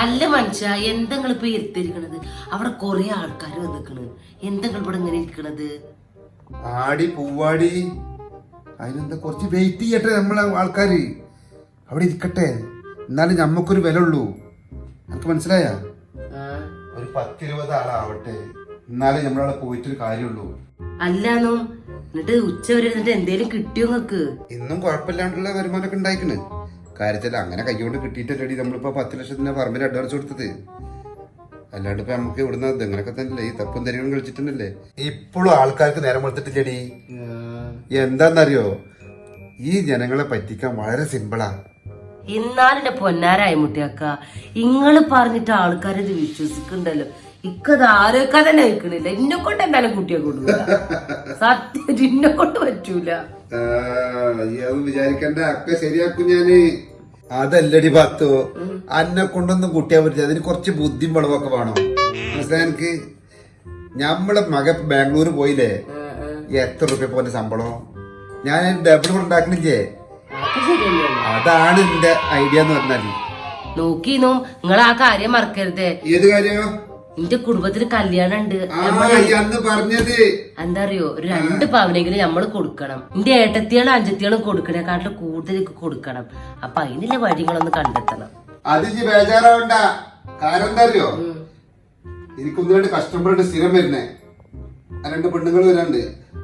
അല്ല മനുഷ്യ എന്തെങ്കിലും ഇപ്പൊ ഇരുത്തിരിക്കണത്? അവിടെ കൊറേ ആൾക്കാർ വന്നിക്കണ്. എന്തെങ്കിലും ഇവിടെ ഇങ്ങനെ ഇരിക്കണത്? ആടി പൂവാടി. അതിനെന്താ കുറച്ച് വെയിറ്റ് ചെയ്യട്ടെ നമ്മളെ ആൾക്കാര്. അവിടെ ഇരിക്കട്ടെ. എന്നാലും നമ്മക്കൊരു വില ഉള്ളൂ നമുക്ക് മനസ്സിലായ. ഒരു പത്തിരുപത് ആളാവട്ടെ. എന്നാലേ നമ്മളവിടെ പോയിട്ടൊരു കാര്യമുള്ളൂ. അല്ലാന്നും? എന്നിട്ട് ഉച്ച വരെ എന്നിട്ട് എന്തേലും കിട്ടിയോ നിങ്ങക്ക് ഇന്നും കുഴപ്പമില്ലാണ്ടുള്ള വരുമാനമൊക്കെ ഉണ്ടായിക്കണ്. കാര്യത്തിൽ അങ്ങനെ കൈകൊണ്ട് കിട്ടിയിട്ടല്ലടി. നമ്മളിപ്പോ പത്ത് ലക്ഷത്തിന്റെ പറമ്പിൽ അഡ്വാൻസ് കൊടുത്തത്. അല്ലാണ്ട് ഇപ്പൊ നമുക്ക് ഇവിടുന്ന് ഇങ്ങനൊക്കെ തന്നെയല്ലേ? ഈ തപ്പും തരികളും കളിച്ചിട്ടുണ്ടല്ലേ? ഇപ്പോഴും ആൾക്കാർക്ക് നേരം കൊടുത്തിട്ടില്ലടി എന്താന്നറിയോ? ഈ ജനങ്ങളെ പറ്റിക്കാൻ വളരെ സിമ്പിളാ. എന്നാലിന്റെ പൊന്നാരായ മുട്ടിയാക്ക ഇങ്ങൾ പറഞ്ഞിട്ട് ആൾക്കാരത് വിശ്വസിക്കണ്ടല്ലോ. ഇക്കത് ആരോക്കാ തന്നെ വെക്കണില്ല എന്നെ കൊണ്ട് എന്തായാലും കുട്ടിയെ കൊടുക്കുക സത്യം എന്നെ കൊണ്ട് പറ്റൂല. വിചാരിക്കണ്ട. അക്ക ശരിയാക്കും ഞാൻ. അതല്ലടി പാത്തു. അന്നെ കൊണ്ടൊന്നും കുട്ടിയാ പറ്റില്ല. അതിന് കുറച്ച് ബുദ്ധിയും വളവൊക്കെ വേണം. മനസ്സിലായി എനിക്ക്? ഞമ്മളെ മക ബാംഗ്ലൂർ പോയില്ലേ? എത്ര റുപ്യ പോലെ ശമ്പളം? ഞാൻ ഡബിൾ ഉണ്ടാക്കണില്ലേ അത് അതാണ് എന്റെ ഐഡിയ എന്ന് പറഞ്ഞാൽ. നോക്കിന്നോ നിങ്ങൾ ആ കാര്യം മറക്കരുത്. ഏത് കാര്യോ എന്റെ കുടുംബത്തിന് കല്യാണം ഉണ്ട് എന്താ അറിയോ ഒരു രണ്ട് പവനെങ്കിലും നമ്മൾ കൊടുക്കണം. എന്റെ ഏട്ടത്തികളും അഞ്ചത്തികളും കൊടുക്കണേക്കാട്ടിലും കൂടുതൽ കൊടുക്കണം. അപ്പൊ അതിനുള്ള വഴികളൊന്ന് കണ്ടെത്തണം. അത് ബേജാറാവണ്ട. കാരണം എന്താ അറിയോ എനിക്കൊന്ന് രണ്ട് കഷ്ടപ്പെട്ട് സ്ഥിരം വരുന്നേ. രണ്ട് പെണ്ണുങ്ങൾ വരാണ്ട്.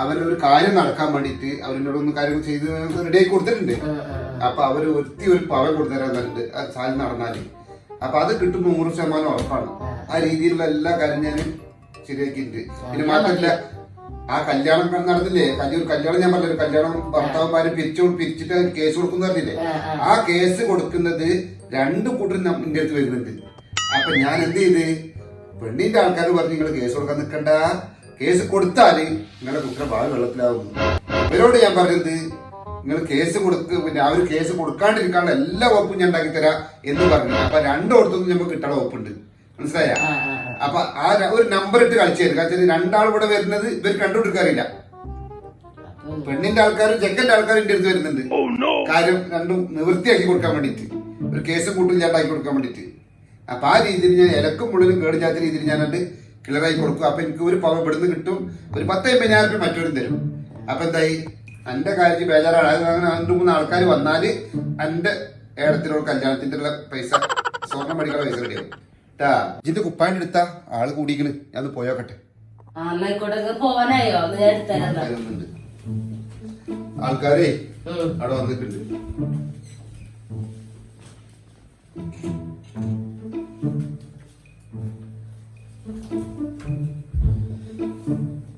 അവരൊരു കാര്യം നടക്കാൻ വേണ്ടിട്ട് അവരോട് ഒന്ന് കാര്യങ്ങൾ ചെയ്ത് റെഡി ആക്കി കൊടുത്തിട്ടുണ്ട്. അപ്പൊ അവർ ഒരുത്തി ഒരു പവൻ കൊടുത്തരാൻ സാധനം നടന്നാൽ. അപ്പൊ അത് കിട്ടുമ്പോൾ നൂറ് ശതമാനം ഉറപ്പാണ്. ആ. രീതിയിലുള്ള എല്ലാ കാര്യം ഞാൻ ശരിയാക്കിയിട്ടുണ്ട്. പിന്നെ മാത്രമല്ല ആ കല്യാണം നടന്നില്ലേ? കല്യാണം കല്യാണം ഞാൻ പറഞ്ഞില്ല കല്യാണം ഭർത്താവന്മാര് പിരിച്ചു പിരിച്ചിട്ട് കേസ് കൊടുക്കുന്ന പറഞ്ഞില്ലേ? ആ കേസ് കൊടുക്കുന്നത് രണ്ടു കൂട്ടരും എന്റെ അടുത്ത് വരുന്നുണ്ട്. അപ്പൊ ഞാൻ എന്ത് ചെയ്ത്? പെണ്ണിന്റെ ആൾക്കാർ പറഞ്ഞു നിങ്ങൾ കേസ് കൊടുക്കാൻ നിൽക്കണ്ട കേസ് കൊടുത്താൽ നിങ്ങളുടെ കുട്ടിയുടെ ഭാഗം വെള്ളത്തിലാവും ഇവരോട് ഞാൻ പറഞ്ഞത് നിങ്ങൾ കേസ് കൊടുക്ക് പിന്നെ അവർ കേസ് കൊടുക്കാണ്ടിരിക്കാനുള്ള എല്ലാ വകുപ്പും ഞാൻ ഉണ്ടാക്കി തരാം എന്ന് പറഞ്ഞു അപ്പൊ രണ്ടോടത്തൊന്നും നമുക്ക് കിട്ടാൻ വകുപ്പുണ്ട്. മനസ്സിലായ? അപ്പൊ ആ ഒരു നമ്പർ ഇട്ട് കളിച്ചു തരും കാരണം രണ്ടാൾ ഇവിടെ വരുന്നത് ഇവർ കണ്ടുപിടിക്കാറില്ല പെണ്ണിന്റെ ആൾക്കാരും ചെക്കന്റെ ആൾക്കാരും എന്റെ അടുത്ത് വരുന്നുണ്ട്. കാര്യം രണ്ടും നിവൃത്തിയാക്കി കൊടുക്കാൻ വേണ്ടിട്ട് ഒരു കേസ് കൂട്ടില്ലാണ്ടാക്കി കൊടുക്കാൻ വേണ്ടിട്ട് അപ്പൊ ആ രീതിയിൽ ഞാൻ ഇലക്കും മുള്ളിലും കേടില്ലാത്ത രീതിയിൽ ഞാൻ അത് ക്ലിയറായി കൊടുക്കും. അപ്പൊ എനിക്ക് ഒരു പവൻ ഇവിടുന്ന് കിട്ടും. ഒരു പത്ത് അമ്പതിനായിരം രൂപ മറ്റൊരു തരും. അപ്പൊ എന്തായി? എന്റെ കാര്യത്തിൽ ബേജാറാണ്. അത് അങ്ങനെ രണ്ടു മൂന്ന് ആൾക്കാർ വന്നാൽ എന്റെ ഏടത്തിലുള്ള കല്യാണത്തിന്റെ പൈസ സ്വർണം മേടിക്കാൻ പൈസ റെഡിയാവും ട്ടാ ഇതിന്റെ കുപ്പായന്റെ എടുത്താ? ആൾ കൂടിക്കണ് ഞാൻ പോയോക്കട്ടെ. ആൾക്കാരെ അവിടെ വന്നിട്ടുണ്ട്.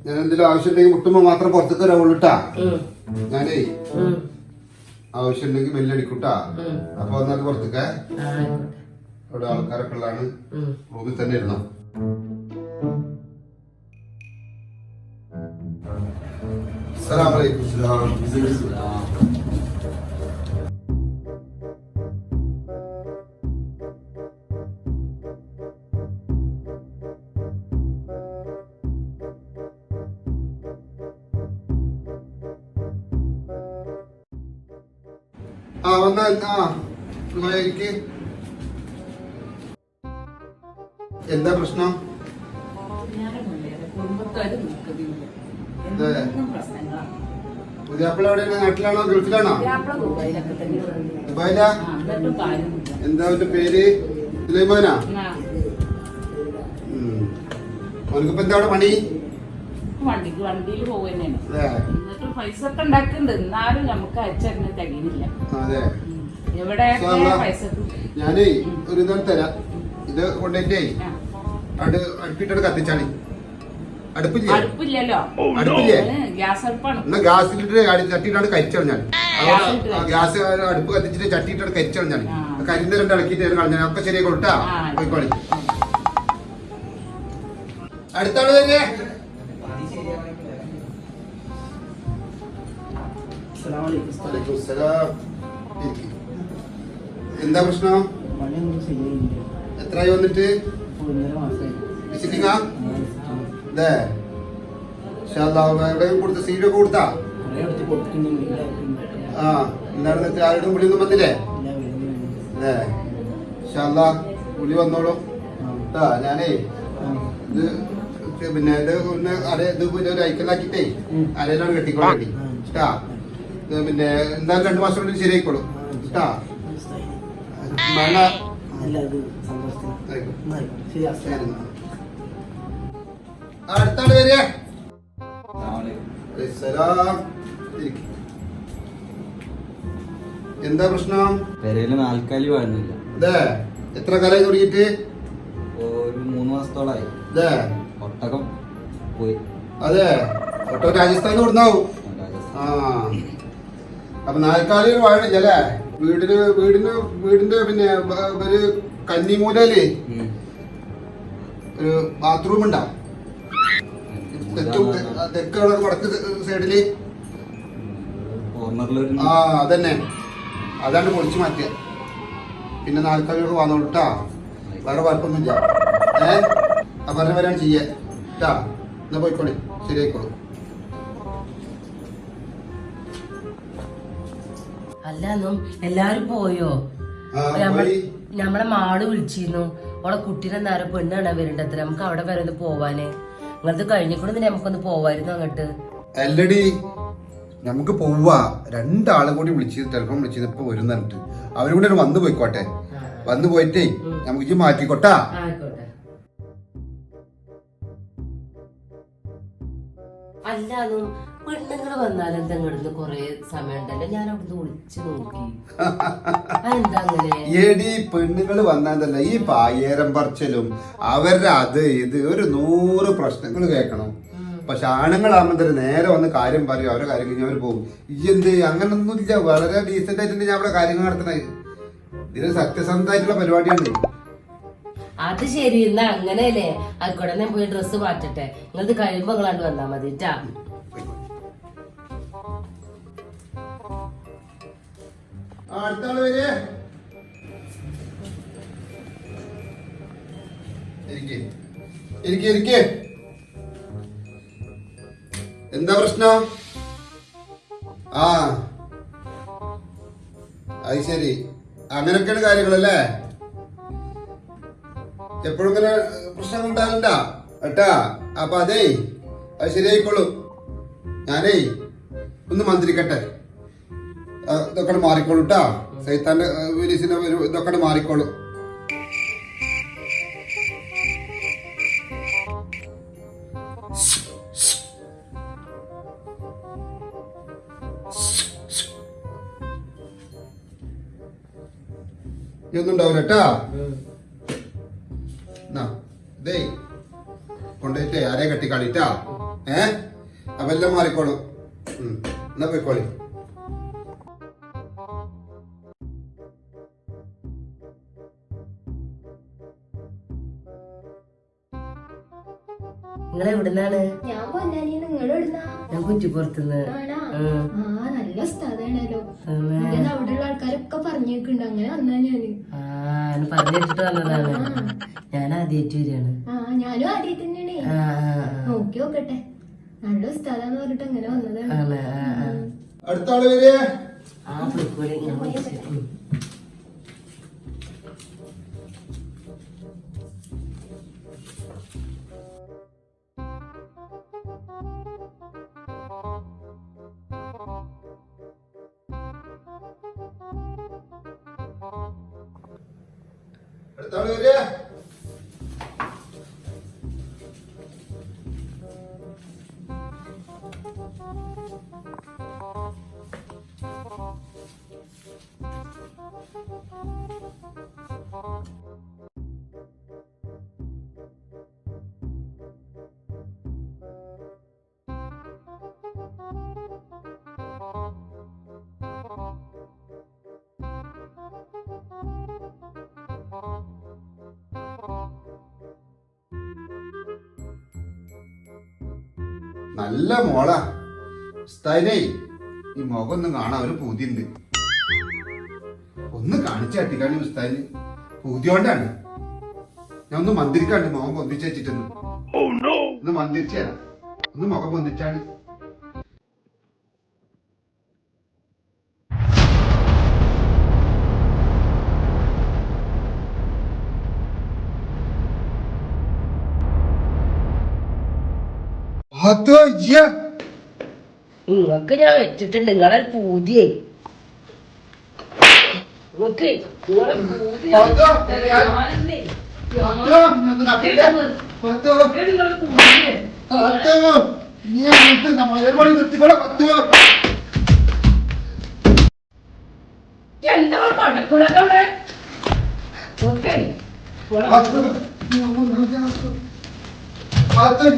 ഞാൻ എന്തെങ്കിലും ആവശ്യമുണ്ടെങ്കിൽ മുട്ടുമ്പോ മാത്രം പുറത്തേക്ക് വരാവുള്ളൂ ഞാനേ ആവശ്യമുണ്ടെങ്കിൽ ബെല്ലടിക്കൂട്ടാ അപ്പൊ വന്നാൽ പുറത്തേക്ക്. അവിടെ ആൾക്കാരൊക്കെ ഉള്ളതാണ് റൂമിൽ തന്നെ ഇരുന്നോ? അസ്സലാമു ആ വന്നാ ആ ഇരിക്ക്. എന്താ പ്രശ്നം? പുതിയാപ്പിള എവിടെയാണ്? നാട്ടിലാണോ? ഗൾഫിലാണോ? ദുബായിലാ? എന്താ അവന്റെ പേര്? സുലൈമാനാ? ഉം. അവനക്കിപ്പോ എന്താ അവിടെ പണി? വണ്ടിക്ക് വണ്ടിയിൽ അതെ. എന്നിട്ട് പൈസ ഒക്കെ ഉണ്ടാക്കുന്നുണ്ട്. എന്നാലും നമുക്ക് അയച്ചറിഞ്ഞ തികയില്ല എവിടെ. പൈസ ഞാനേ ഒരു ഇതാണ് തരാം. ഇത് കൊണ്ടേ അടുത്താണ് അടുപ്പിട്ടോട് കത്തിച്ചാണി അടുപ്പില്ലേ? അടുപ്പില്ലല്ലോ. അടുപ്പില്ലേ? ഏ, ഗ്യാസ് അടുപ്പാണ്. ചട്ടിയിട്ടാണ് ഗ്യാസ് അടുപ്പ് കത്തിച്ചിട്ട് ചട്ടിയിട്ടാണ് കരിച്ചളഞ്ഞാൽ ആ. കരിന്റെ രണ്ട് ഇളക്കിയിട്ട് കളഞ്ഞാൽ ഒക്കെ ശരിയായി കൊടുത്താ ആ. പോയിക്കോളി. അടുത്താൾ തന്നെ. എന്താ പ്രശ്നം? എത്രയായി വന്നിട്ട്? വിസിറ്റിംഗാ അതെ. എവിടെയും കൊടുത്ത സീഡൊക്കെ കൊടുത്താ? ആ എന്താണ് ആരുടെ വിളിയൊന്നും വന്നില്ലേ? അതെ ഷാല്ലാ പുളി വന്നോളൂ. ആ. ഞാനേ ഇത് പിന്നെ ഇത് ഒന്ന് അര ഇത് പിന്നെ ഒരു ഐക്കലാക്കിട്ടേ അരയിലാണ് കെട്ടിക്കോളാം ഇത് പിന്നെ എന്തായാലും രണ്ടു മാസം കൊണ്ട് ശരിയായിക്കോളും. കേട്ടാ? മഴ അടുത്താണ് വരിക. എന്താ പ്രശ്നം? പെരയിൽ നാൽക്കാലി വാഴുന്നില്ല അതെ. എത്ര കാലമായി തുടങ്ങിയിട്ട്? ഒരു മൂന്ന് മാസത്തോളായി. അതെ. ഒട്ടകം പോയി. അതെ. ഒട്ടോ രാജസ്ഥാനിൽ കൊടുന്നാവും ആ. അപ്പൊ നാൽക്കാലിൽ വാഴണില്ല അല്ലേ? വീടിന് വീടിന് വീടിന്റെ പിന്നെ ഒരു കന്നിമൂലയിൽ ഒരു ബാത്റൂം ഉണ്ടാ? തെക്കും വടക്ക് സൈഡിൽ. ആ അതന്നെ. അതാണ് പൊളിച്ചു മാറ്റിയ. പിന്നെ നാൽക്കാലികൾക്ക് വന്നോട്ടാ വേറെ കുഴപ്പമൊന്നുമില്ല. ഏ? ആ പറഞ്ഞ ചെയ്യാ ചെയ്യേ. ട്ടാ എന്നാ പോയിക്കോളി. ശരിയായിക്കോളൂ. അല്ല എന്നും എല്ലാരും പോയോ? നമ്മളെ മാൾ വിളിച്ചിരുന്നു. ഓളെ കുട്ടീനെ നേരെ പെണ്ണാണ് വരേണ്ടത് നമുക്ക് അവിടെ വരെ ഒന്ന് പോവാന്. നിങ്ങളത് കഴിഞ്ഞിക്കൂടെ നമുക്കൊന്ന് പോവായിരുന്നു അങ്ങോട്ട്. അല്ലടി നമുക്ക് പോവാ. രണ്ടാളും കൂടി വിളിച്ച് ടെലിഫോൺ വിളിച്ചത് ഇപ്പൊ വരും അവരും കൂടെ വന്നു പോയിക്കോട്ടെ. വന്നു പോയിട്ടേ നമുക്ക് മാറ്റിക്കോട്ടാ. അല്ലാന്നും പെണ്ണുങ്ങൾ വന്നാൽ എന്താ ഇങ്ങോട്ട് കൊറേ സമയം ഉണ്ടല്ലോ ഞാൻ അവിടുന്ന് വിളിച്ചു നോക്കി. അതെന്താ ഏടി പെണ്ണുങ്ങൾ വന്നാന്തല്ല ഈ പായേരം പറച്ചലും അവരുടെ അത് ഇത് ഒരു നൂറ് പ്രശ്നങ്ങൾ കേൾക്കണം. പക്ഷെ ആണുങ്ങളാകുമ്പോൾ നേരെ വന്ന് കാര്യം പറയും അവരെ കാര്യം കഴിഞ്ഞ് അവർ പോകും. ഈ എന്ത് അങ്ങനൊന്നുമില്ല വളരെ ഡീസെന്റ് ആയിട്ടുണ്ട് ഞാൻ അവിടെ കാര്യങ്ങൾ നടത്തണേ ഇതിന് സത്യസന്ധമായിട്ടുള്ള പരിപാടിയാണ്. അത് ശരി എന്നാ അങ്ങനെയല്ലേ? ആയിക്കോട്ടെ ഞാൻ പോയി ഡ്രസ്സ് മാറ്റട്ടെ. നിങ്ങളത് കഴിയുമ്പോ നിങ്ങളാണ്ട് വന്നാ മതി ട്ടാ. എന്താ പ്രശ്നം? ആ. അത് ശരി. അങ്ങനെയൊക്കെയാണ് കാര്യങ്ങളല്ലേ? എപ്പോഴും ഇങ്ങനെ പ്രശ്നം ഉണ്ടാകണ്ട കേട്ടാ? അപ്പൊ അതേ അത് ശരിയായിക്കോളൂ. ഞാനേ ഒന്ന് മന്ത്രിക്കട്ടെ. ഇതൊക്കെ മാറിക്കോളൂ കേട്ടാ. സൈത്താന്റെ ഒരു ഇതൊക്കെ മാറിക്കോളൂ. ഇതൊന്നും ഉണ്ടാവില്ല കേട്ടാ. കെട്ടിക്കാളിട്ടാ ഏ? അപ്പൊ എല്ലാം മാറിക്കോളും. എന്നാ പോയിക്കോളി. നിങ്ങൾ എവിടുന്നാണ്? ഞാൻ പൊന്നാനി നിങ്ങൾ എവിടുന്നാ? ഞാൻ കുറ്റിപ്പുറത്തുനിന്ന്. നല്ല സ്ഥലമാണല്ലോ അവിടെയുള്ള ആൾക്കാരൊക്കെ പറഞ്ഞേക്കുണ്ട്. അങ്ങനെ വന്നാ ഞാൻ. പറഞ്ഞിട്ട് വന്നതാണ് ഞാൻ ആദ്യമായിട്ട് വരികയാണ് ആ. ഞാനും ആദ്യം തന്നെയാണേ ആ ആ, ആ. നോക്കി നോക്കട്ടെ നല്ല സ്ഥലന്ന് പറഞ്ഞിട്ട് അങ്ങനെ വന്നതാണ്. അടുത്ത ആൾ വരെ. അടുത്ത ആൾ വരെ നല്ല മോളാ. ഉസ്താദിനെ ഈ മുഖം ഒന്നും കാണാൻ ഒരു പൂതിയുണ്ട്. ഒന്ന് കാണിച്ചു കട്ടിക്കാണി ഉസ്താദിന് ഊതിയോണ്ടാണ് ഞാൻ ഒന്ന് മന്ദിരിക്കാണ്ട് മുഖം പൊന്തിച്ച് വെച്ചിട്ടൊന്ന്. Oh, ഒന്ന് മന്ദിരിച്ചു തരാം. ഒന്ന് മുഖം പൊന്തിച്ചാണ്. അതോ ഇയ്യ ഞാൻ വെച്ചിട്ടുണ്ട്. നിങ്ങളെ പൂതിയായി. നിർത്തിക്കോളാം, അതോ. എന്താ പടക്കുളൊക്കെ അവിടെ? ഓക്കെ. അതോ,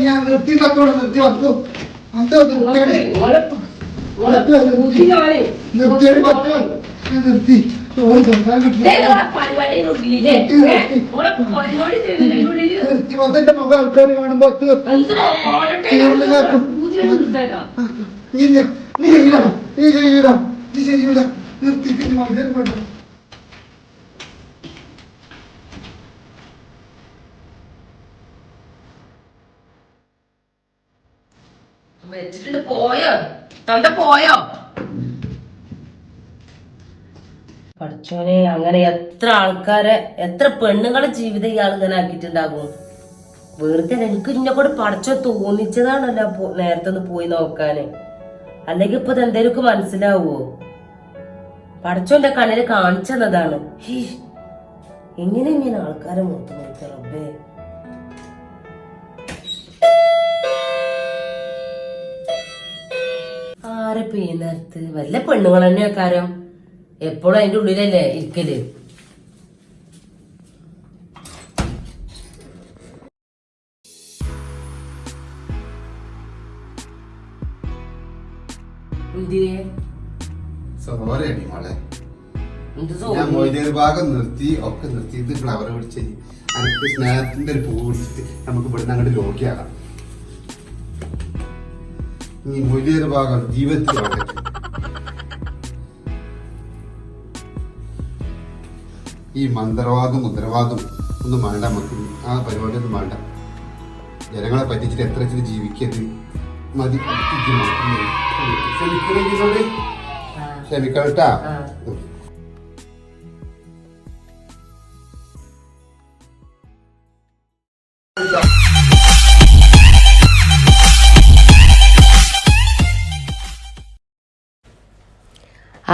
ആ നിർത്തി തത്തോടെ നിർത്തി അതോ. അതോ, നിർത്തി. ഞാൻ നിർത്തി. വന്നിട്ട് മുഖം ആൾക്കാർ കാണുമ്പോ. നീ ചെയ്യൂല നീ ചെയ്യൂല നീ ചെയ്യൂല നിർത്തിക്ക് നീ വളരെ വേണ്ട വെച്ചിട്ടുണ്ട്. പോയോ? തന്റെ പോയോ? പഠിച്ചോനെ അങ്ങനെ എത്ര ആൾക്കാരെ എത്ര പെണ്ണുങ്ങളെ ജീവിതം ഇയാൾ ഇങ്ങനെ ആക്കിയിട്ടുണ്ടാകും? വെറുതെ എനിക്ക് ഇന്നെ കൂടെ പഠിച്ചോ തോന്നിച്ചതാണല്ലോ നേരത്തെ ഒന്ന് പോയി നോക്കാന് അല്ലെങ്കിൽ ഇപ്പൊ എന്തേലും മനസ്സിലാവോ? പഠിച്ചോന്റെ കണ്ണിൽ കാണിച്ചെന്നതാണ് എങ്ങനെ ഇങ്ങനെ ആൾക്കാരെ മുഖത്ത് നോക്കിയ റബ്ബേ. ആരെ പെയ്യുന്നേരത്ത് വല്ല പെണ്ണുങ്ങൾ തന്നെ കാരം എപ്പോഴും അതിന്റെ ഉള്ളിലല്ലേ ഇരിക്കൽ? മോളെ. ഞാൻ മൊയ്തേർ ഭാഗം നിർത്തി ഒക്കെ നിർത്തി ഇത് ഫ്ലവർ പിടിച്ച് അനക്ക് സ്നേഹത്തിന്റെ ഒരു പൂ പിടിച്ചിട്ട് നമുക്ക് ഇവിടുന്ന് അങ്ങോട്ട് ലോക്കിയാകാം ഈ മൊയ്തേർ ഭാഗം ജീവിതത്തിൽ ഈ മന്ത്രവാദം മുദ്രവാദം ഒന്നും വേണ്ട നമുക്ക് ആ പരിപാടി ഒന്നും വേണ്ട ജനങ്ങളെ പറ്റിച്ചിട്ട് എത്ര വെച്ചിട്ട് ജീവിക്കരുത്. മതി. ക്ഷമിക്കണമെങ്കിലോട് ക്ഷമിക്കണം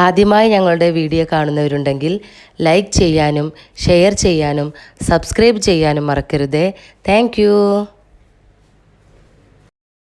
ആദ്യമായി ഞങ്ങളുടെ വീഡിയോ കാണുന്നവരുണ്ടെങ്കിൽ ലൈക്ക് ചെയ്യാനും ഷെയർ ചെയ്യാനും സബ്സ്ക്രൈബ് ചെയ്യാനും മറക്കരുതേ. താങ്ക്